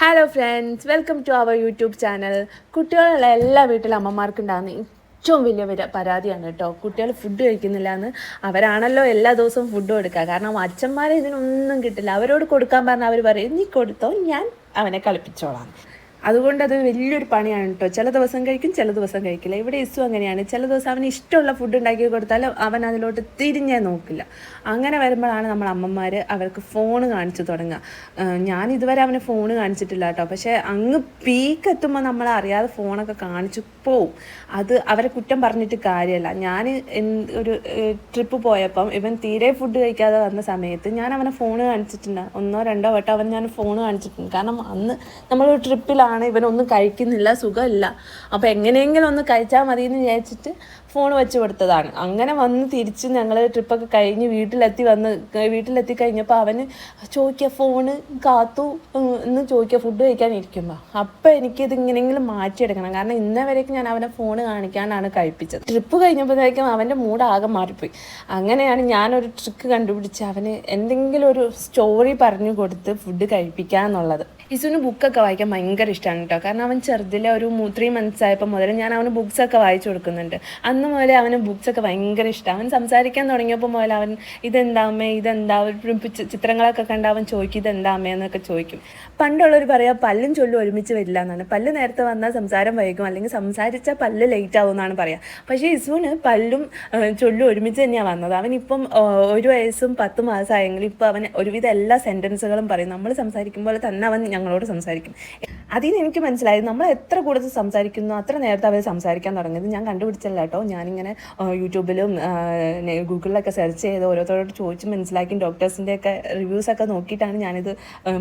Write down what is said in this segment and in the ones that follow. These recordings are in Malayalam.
Hello friends welcome to our YouTube channel കുട്ടികളുള്ള എല്ലാ വീട്ടിലും അമ്മമാർക്കും ഉണ്ടാകുന്ന ഏറ്റവും വലിയ പരാതിയാണ് കേട്ടോ. കുട്ടികൾ ഫുഡ് കഴിക്കുന്നില്ല എന്ന് അവരാണല്ലോ എല്ലാ ദിവസവും ഫുഡ് കൊടുക്കുക. കാരണം അച്ഛന്മാരെ ഇതിനൊന്നും കിട്ടില്ല. അവരോട് കൊടുക്കാൻ പറഞ്ഞാൽ അവർ പറയും നീ കൊടുത്തോ ഞാൻ അവനെ കളിപ്പിച്ചോളാം. അതുകൊണ്ട് അത് വലിയൊരു പണിയാണ് കേട്ടോ ചില ദിവസം കഴിക്കും ചില ദിവസം കഴിക്കില്ല. ഇവിടെ ഇസു അങ്ങനെയാണ്. ചില ദിവസം അവന് ഇഷ്ടമുള്ള ഫുഡ് ഉണ്ടാക്കി കൊടുത്താൽ അവൻ അതിലോട്ട് തിരിഞ്ഞേ നോക്കില്ല. അങ്ങനെ വരുമ്പോഴാണ് നമ്മൾ അമ്മമാർ അവർക്ക് ഫോൺ കാണിച്ചു തുടങ്ങുക. ഞാൻ ഇതുവരെ അവന് ഫോൺ കാണിച്ചിട്ടില്ല കേട്ടോ പക്ഷേ അങ്ങ് പീക്ക് എത്തുമ്പോൾ നമ്മൾ അറിയാതെ ഫോണൊക്കെ കാണിച്ചു പോവും. അത് അവരെ കുറ്റം പറഞ്ഞിട്ട് കാര്യമല്ല. ഞാൻ ഒരു ട്രിപ്പ് പോയപ്പം ഇവൻ തീരെ ഫുഡ് കഴിക്കാതെ വന്ന സമയത്ത് ഞാൻ അവനെ ഫോൺ കാണിച്ചിട്ടുണ്ട് ഒന്നോ രണ്ടോ വട്ടം അവൻ ഞാൻ ഫോൺ കാണിച്ചിട്ടുണ്ട്. കാരണം അന്ന് നമ്മളൊരു ട്രിപ്പിലാണ് ഇവനൊന്നും കഴിക്കുന്നില്ല സുഖമില്ല. അപ്പോൾ എങ്ങനെയെങ്കിലും ഒന്ന് കഴിച്ചാൽ മതി എന്ന് വിചാരിച്ചിട്ട് ഫോൺ വെച്ച് കൊടുത്തതാണ്. അങ്ങനെ വന്ന് തിരിച്ച് ഞങ്ങൾ ട്രിപ്പൊക്കെ കഴിഞ്ഞ് വീട്ടിലെത്തി വന്ന് വീട്ടിലെത്തി കഴിഞ്ഞപ്പോൾ അവന് ചോദിക്കുക ഫോണ് കാത്തു എന്ന് ചോദിക്കുക ഫുഡ് കഴിക്കാൻ ഇരിക്കുമ്പോൾ അപ്പോൾ എനിക്കിത് ഇങ്ങനെയെങ്കിലും മാറ്റിയെടുക്കണം. കാരണം ഇന്നേ വരേക്കും ഞാൻ അവനെ ഫോൺ കാണിക്കാനാണ് കഴിപ്പിച്ചത്. ട്രിപ്പ് കഴിഞ്ഞപ്പോഴത്തേക്കും അവന്റെ മൂഡ് ആകെ മാറിപ്പോയി. അങ്ങനെയാണ് ഞാനൊരു ട്രിക്ക് കണ്ടുപിടിച്ച് അവന് എന്തെങ്കിലും ഒരു സ്റ്റോറി പറഞ്ഞു കൊടുത്ത് ഫുഡ് കഴിപ്പിക്കുക എന്നുള്ളത്. ഇസുവിന് ബുക്കൊക്കെ വായിക്കാൻ ഭയങ്കര ഇഷ്ടമാണ് കേട്ടോ. കാരണം അവൻ ചെറുതിലെ ഒരു ത്രീ മന്ത്സ് ആയപ്പോൾ മുതൽ ഞാൻ അവന് ബുക്സൊക്കെ വായിച്ചു കൊടുക്കുന്നുണ്ട്. അന്ന് മുതലേ അവന് ബുക്സൊക്കെ ഭയങ്കര ഇഷ്ടമാണ് അവൻ സംസാരിക്കാൻ തുടങ്ങിയപ്പോൾ മുതൽ അവൻ ഇതെന്താമേ ഇതെന്താ? ചിത്രങ്ങളൊക്കെ കണ്ട അവൻ ചോദിക്കും ഇതെന്താമേ എന്നൊക്കെ ചോദിക്കും. പണ്ടുള്ളവർ പറയാം പല്ലും ചൊല്ലും ഒരുമിച്ച് വരില്ല എന്നാണ്. പല്ല് നേരത്തെ വന്നാൽ സംസാരം വൈകും. അല്ലെങ്കിൽ സംസാരിച്ചാൽ പല്ല് ലേറ്റ് ആവും എന്നാണ് പറയുക പക്ഷേ ഇസുവിന് പല്ലും ചൊല്ലും ഒരുമിച്ച് തന്നെയാണ് വന്നത്. അവൻ ഇപ്പം ഒരു വയസ്സും പത്ത് മാസമായെങ്കിലും ഇപ്പോൾ അവൻ ഒരുവിധം എല്ലാ സെന്റൻസുകളും പറയും. നമ്മൾ സംസാരിക്കുമ്പോൾ തന്നെ അവൻ ഞങ്ങളോട് സംസാരിക്കും. അതിൽ നിന്ന് എനിക്ക് മനസ്സിലായി നമ്മൾ എത്ര കൂടുതൽ സംസാരിക്കുന്നു അത്ര നേരത്തെ അവർ സംസാരിക്കാൻ തുടങ്ങിയത്. ഞാൻ കണ്ടുപിടിച്ചല്ല കേട്ടോ. ഞാനിങ്ങനെ യൂട്യൂബിലും ഗൂഗിളിലൊക്കെ സെർച്ച് ചെയ്ത് ഓരോരുത്തരോട് ചോദിച്ച് മനസ്സിലാക്കി ഡോക്ടേഴ്സിന്റെ ഒക്കെ റിവ്യൂസ് ഒക്കെ നോക്കിയിട്ടാണ് ഞാനിത്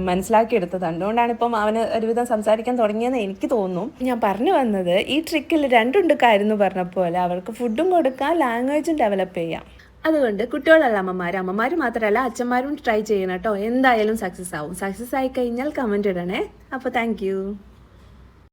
മനസ്സിലാക്കിയെടുത്തത് അതുകൊണ്ടാണ് ഇപ്പം അവന് ഒരുവിധം സംസാരിക്കാൻ തുടങ്ങിയെന്ന് എനിക്ക് തോന്നുന്നു. ഞാൻ പറഞ്ഞു വന്നത് ഈ ട്രിക്കിൽ കാര്യം പറഞ്ഞ പോലെ അവർക്ക് ഫുഡും കൊടുക്കാം ലാംഗ്വേജും ഡെവലപ്പ് ചെയ്യാം. അതുകൊണ്ട് കുട്ടികളല്ല അമ്മമാർ അമ്മമാർ മാത്രമല്ല അച്ഛന്മാരും ട്രൈ ചെയ്യണം കേട്ടോ. എന്തായാലും സക്സസ് ആവും. സക്സസ് ആയി കഴിഞ്ഞാൽ കമന്റ് ഇടണേ. അപ്പോൾ താങ്ക്